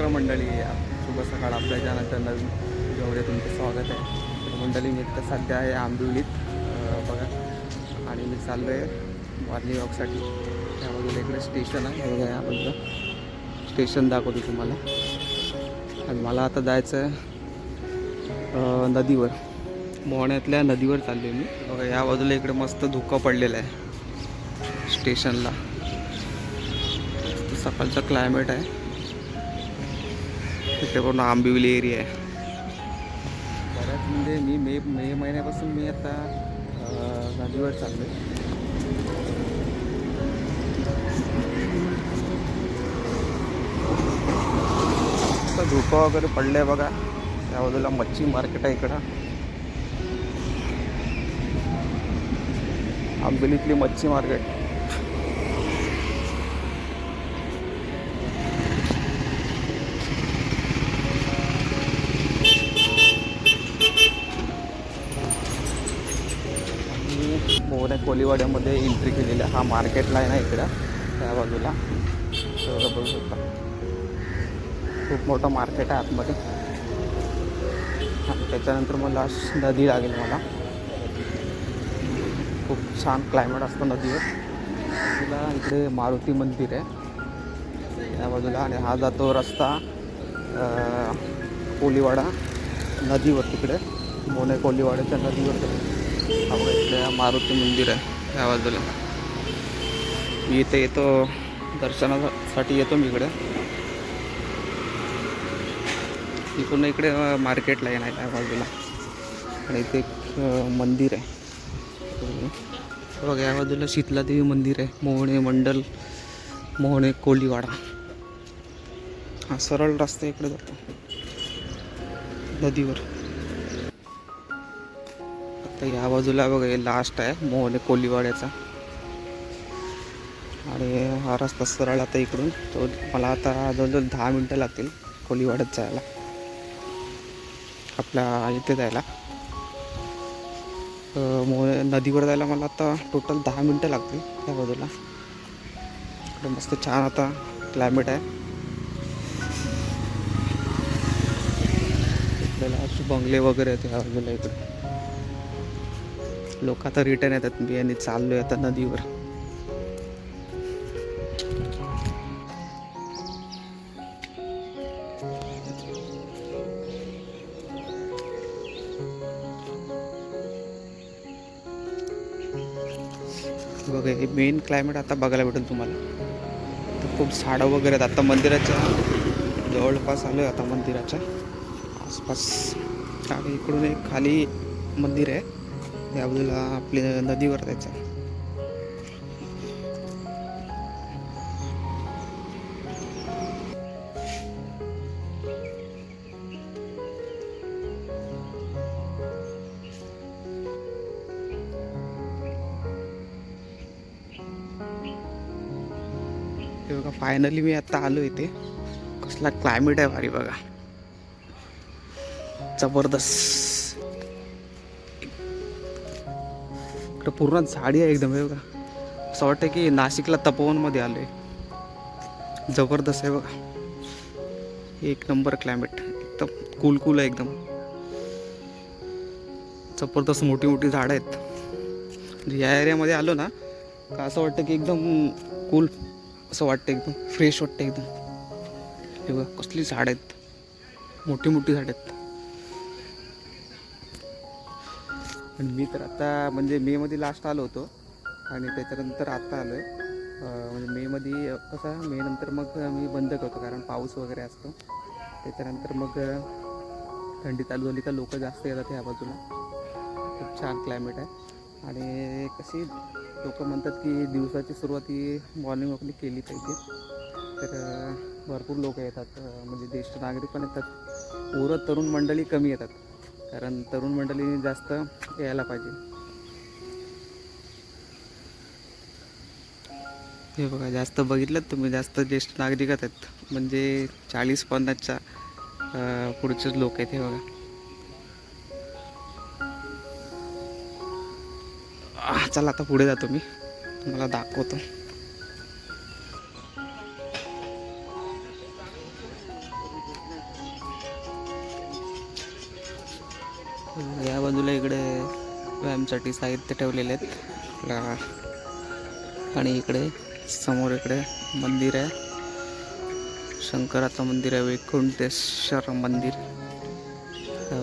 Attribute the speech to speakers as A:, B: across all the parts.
A: नमस्कार मंडळी शुभ सकाळ आपल्या ज्यानंतर नवीन जेवढे तुमचं स्वागत आहे. मंडळी मी तर सध्या आहे आंबिवलीत. बघा आणि मी चाललो आहे वारली वॉकसाठी. त्यामध्ये इकडे स्टेशन आहे. हे बघा याबद्दल स्टेशन दाखवतो तुम्हाला. आणि मला आता जायचं आहे नदीवर. मोहण्यातल्या नदीवर चाललो आहे मी. बघा या बाजूला इकडे मस्त धुकं पडलेलं आहे. स्टेशनला. सकाळचं क्लायमेट आहे. तिथे पूर्ण आंबिवली एरिया आहे. बऱ्याच म्हणजे मी मे मे महिन्यापासून मी आता नदीवर चाललो आहे धुकं वगैरे पडले बघा. त्या बाजूला मच्छी मार्केट आहे इकडं. आंबिलीतली मच्छी मार्केट आणि कोलिवाड्यामध्ये कोलीवाड्यामध्ये एंट्री केलेली आहे. हा मार्केटला आहे ना इकडं त्या बाजूला. सगळं बघू शकता. खूप मोठं मार्केट आहे आतमध्ये. त्याच्यानंतर मला नदी लागेल मला. खूप छान क्लायमेट असतं नदीवर. तुला इकडे मारुती मंदिर आहे. त्या बाजूला आणि हा जातो रस्ता कोलिवाडा नदीवर तिकडे. मोने कोलिवाड्याच्या नदीवर. हा मारुती मंदिर आहे या बाजूला. मी इथे येतो दर्शनासाठी येतो मी इकडे. इकडून इकडे मार्केटला येणार त्या बाजूला. आणि इथे एक मंदिर आहे. बघा या बाजूला शीतलादेवी मंदिर आहे मोहणे मंडल मोहणे कोलीवाडा. हा सरळ रस्ता इकडे जातो. नदीवर. आता या बाजूला बघा हे लास्ट आहे मोहने कोलीवाड्याचा. आणि हा रस्ता सरळ आता इकडून. तो मला आता जवळजवळ दहा मिनटं लागतील कोलीवाड्यात जायला. आपल्या इथे जायला. अं, मोह नदीवर जायला मला आता टोटल दहा मिनटं लागतील त्या बाजूला. इकडे मस्त छान आता क्लायमेट आहे. आपल्याला बंगले वगैरे आहेत ह्या बाजूला इकडे. लोक आता रिटर्न येतात मी आणि चाललोय आता नदीवर. बघा हे मेन क्लायमेट आता बघायला भेटेल तुम्हाला. खूप झाडं वगैरे आहेत. आता मंदिराच्या जवळपास आलो आहे आता मंदिराच्या आसपास. आणि इकडून एक खाली मंदिर आहे. या बाजूला आपली नदीवर जायचं आहे. हे बघा फायनली मी आता आलो इथे. कसला क्लायमेट आहे भारी बघा. जबरदस्त. तर पूर्ण झाडी आहे एकदम हे बघा. असं वाटतं की नाशिकला तपोवनमध्ये आलोय. जबरदस्त आहे बघा. एक नंबर क्लायमेट एकदम कूल कूल आहे एकदम. जबरदस्त मोठी मोठी झाडं आहेत. म्हणजे या एरियामध्ये आलो ना का असं वाटतं की एकदम कूल असं वाटतं एकदम फ्रेश वाटतं एकदम. हे बघा कसली झाडं आहेत. मोठी मोठी झाडं आहेत. आणि मी तर आता म्हणजे मेमध्ये लास्ट आलो होतो. आणि त्याच्यानंतर आत्ता आलो म्हणजे आहे म्हणजे मेमध्ये कसं मे नंतर मग मी बंद करतो कारण पाऊस वगैरे असतो. त्याच्यानंतर मग थंडी चालू झाली का लोक जास्त येतात ह्या बाजूला. खूप छान क्लायमेट आहे. आणि कशी लोक म्हणतात की दिवसाची सुरुवात ही मॉर्निंग वॉकने केली पाहिजे. तर भरपूर लोक येतात. म्हणजे ज्येष्ठ नागरिक पण येतात. पोरं तरुण मंडळी कमी येतात. कारण तरुण मंडळीने जास्त यायला पाहिजे. हे बघा जास्त बघितलं तुम्ही जास्त ज्येष्ठ नागरिकच आहेत. म्हणजे चाळीस पन्नासच्या पुढचेच लोक आहेत हे बघा. चला आता पुढे जातो मी. तुम्हाला दाखवतो. बाजूला इकडे व्यायामसाठी साहित्य ठेवलेले आहेत. आणि इकडे समोर इकडे मंदिर आहे. शंकराचं मंदिर आहे वैकुंठेश्वर मंदिर. त्या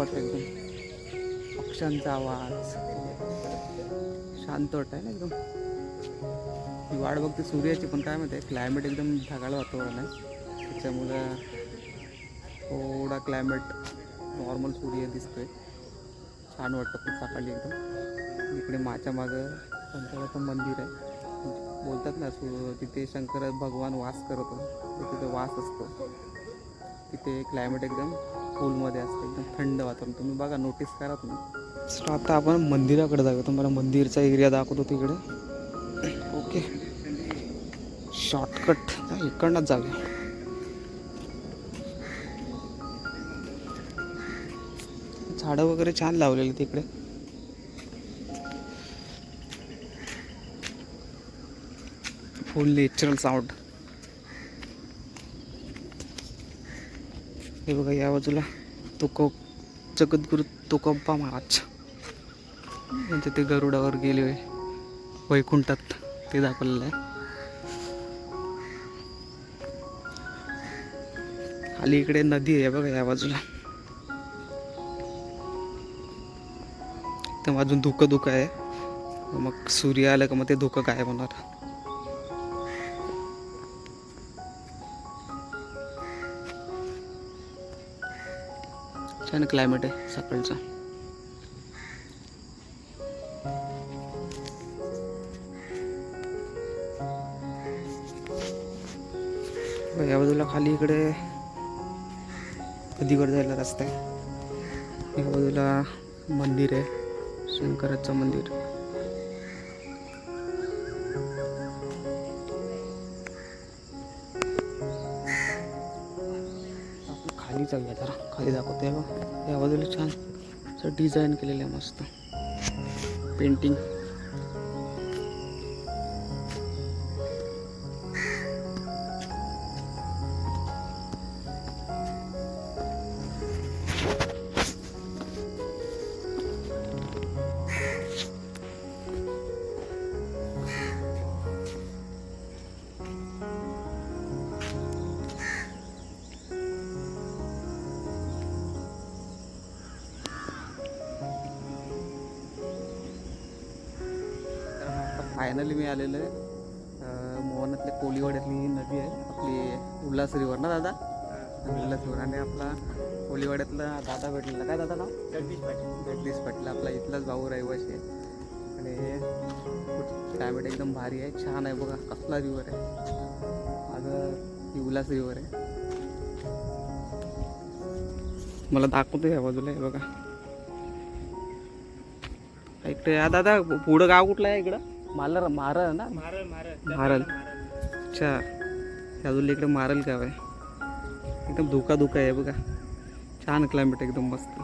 A: वाटतं एकदम. पक्ष्यांचा आवाज. शांत वाटत आहे ना एकदम. ही वाट बघते सूर्याची पण काय माहिती आहे क्लायमेट एकदम ढगाळ वातावरण आहे. त्याच्यामुळं थोडा क्लायमेट नॉर्मल सूर्य दिसतोय. छान वाटतं पण सकाळी एकदम. इकडे माझ्या मागं शंकराचं मंदिर आहे. बोलतात ना सु तिथे शंकर भगवान वास करतो. तिथे वास असतो. तिथे क्लायमेट एकदम कूलमध्ये असतं. एकदम थंड वातावरण. तुम्ही बघा नोटीस करा तुम्ही. सो आता आपण मंदिराकडे जाऊया. तुम्हाला मंदिरचा एरिया दाखवतो तिकडे. ओके शॉर्टकट इकडनंच जाऊया. झाडं वगैरे छान लावलेली तिकडे. फुल नेचरल साऊंड हे बघा या बाजूला तुकोप जगद्गुरु तुकोप्पा महाराज. म्हणजे ते गरुडावर गेले वैकुंठात ते दाखवलेलं आहे. खाली इकडे नदी आहे बघा या बाजूला. तर अजून धुकं धुकं आहे. मग सूर्य आलं का मग ते धुकं गायब होणार. छान क्लायमेट आहे सकाळचं. या बाजूला खाली इकडे नदीवर जायला रस्ता आहे. या बाजूला मंदिर आहे शंकराचं मंदिर. आपण खाली जरा. खाली दाखवते बघ. या बाजूला छान असं डिझाईन केलेलं आहे मस्त. पेंटिंग फायनली मी आलेलो आहे. मोहनातल्या कोळीवाड्यातली नदी आहे. आपली उल्हास रिवर ना दादा? उल्हास रिवर आणि आपला कोळीवाड्यातला दादा भेटलेला. काय दादा नाव?
B: जगदीश पाटील.
A: जगदीश पाटील. आपला इथलाच भाऊ रहिवाशी आहे. आणि क्लायमेट एकदम भारी आहे. छान आहे बघा. कसला रिवर आहे. माझं ही उल्हास रिवर आहे. मला दाखवतो या बाजूला बघा. इकडे या दादा पुढं गाव कुठलं आहे इकडं? मालर मारळ ना?
B: मारळ मारळ.
A: मारळ अच्छा. बाजूला इकडे मारल गाव आहे एकदम धुका धुका आहे बघा. छान क्लायमेट एकदम मस्त.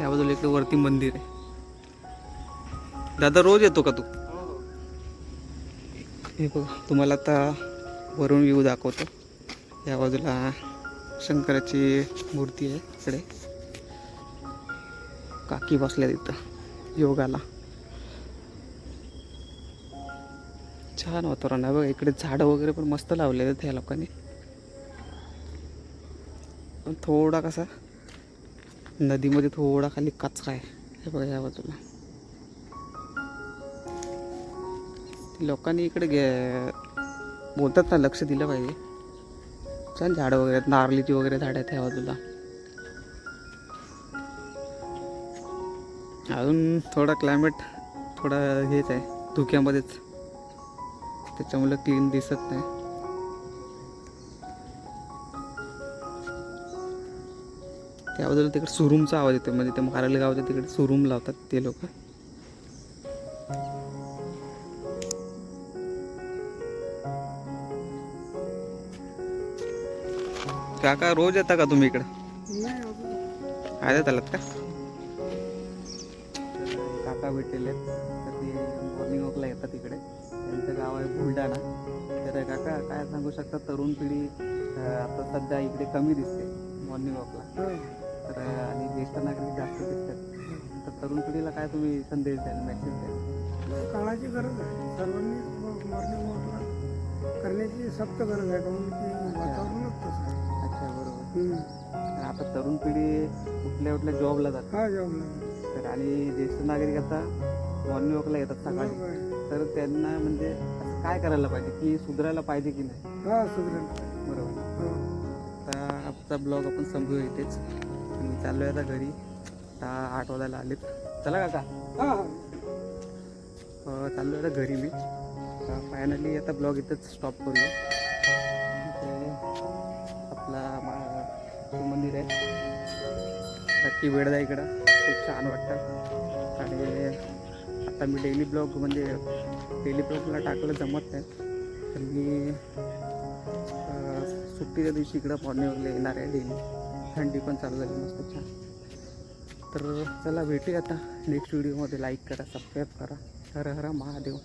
A: या बाजूला इकडे वरती मंदिर आहे. दादा रोज येतो का तू?
B: हो हो.
A: हे बघा तुम्हाला आता वरून व्ह्यू दाखवतो. या बाजूला शंकराची मूर्ती आहे इकडे. काकी बसल्या तिथं योगाला. छान वातावरण आहे बघा इकडे झाडं वगैरे पण मस्त लावलेले आहेत ह्या लोकांनी. पण थोडा कसा नदीमध्ये थोडा खाली कचरा आहे. हे बघा या बाजूला. लोकांनी इकडे गे बोलतात ना लक्ष दिलं पाहिजे. छान झाडं वगैरे आहेत नारळीची वगैरे झाडं आहेत ह्या बाजूला. अजून थोडा क्लायमेट थोडा हेच आहे धुक्यामध्येच. त्याच्यामुळे क्लीन दिसत नाही. त्या बाजूला तिकडे सुरूमचा आवाज येतो म्हणजे ते मारल गावच्या तिकडे सुरूम लावतात ते लोक. काका रोज येता का तुम्ही इकडं? आल्यात आलात का? काका भेटलेले आहेत. तर ते मॉर्निंग वॉकला येतात इकडे. त्यांचं गाव आहे बुलढाणा. तर काका काय सांगू शकता? तरुण पिढी आता सध्या इकडे कमी दिसते मॉर्निंग वॉकला तर अं, आणि ज्येष्ठ नागरिक जास्त दिसतात. तर तरुण पिढीला काय तुम्ही संदेश द्याल मेसेज द्याल?
B: काळाची गरज आहे. सर्वांनी मॉर्निंग वॉकला करण्याची सक्त गरज आहे. कारण की वातावरणच तसं आहे.
A: अच्छा बरोबर. तर आता तरुण पिढी कुठल्या कुठल्या जॉबला जातात
B: हा जॉबला
A: तर आणि ज्येष्ठ नागरिक आता मॉर्निंग वॉकला येतात सकाळी. तर त्यांना म्हणजे असं काय करायला पाहिजे? की सुधारायला पाहिजे की नाही?
B: हा सुधरेल
A: बरोबर.
B: हो.
A: आता आजचा ब्लॉग आपण संपू इथेच. मी चाललो आहे आता घरी. आता आठ वाजायला आलेत. चला काका. चाललो आहे आता घरी मी. फायनली आता ब्लॉग इथंच स्टॉप करूया. आपला मा- शिवमंदिर आहे. नक्की वेळ द्या इकडं. खूप छान वाटतं. आणि आता मी डेली ब्लॉग म्हणजे डेली ब्लॉगला टाकलं जमत नाही. तर मी सुट्टीच्या दिवशी इकडं मॉर्निंगला येणार आहे डेली थंडी पण चालू झाली मस्त छान. तर चला भेटूया आता. नेक्स्ट व्हिडिओमध्ये लाईक करा सबस्क्राईब करा. हर हर महादेव.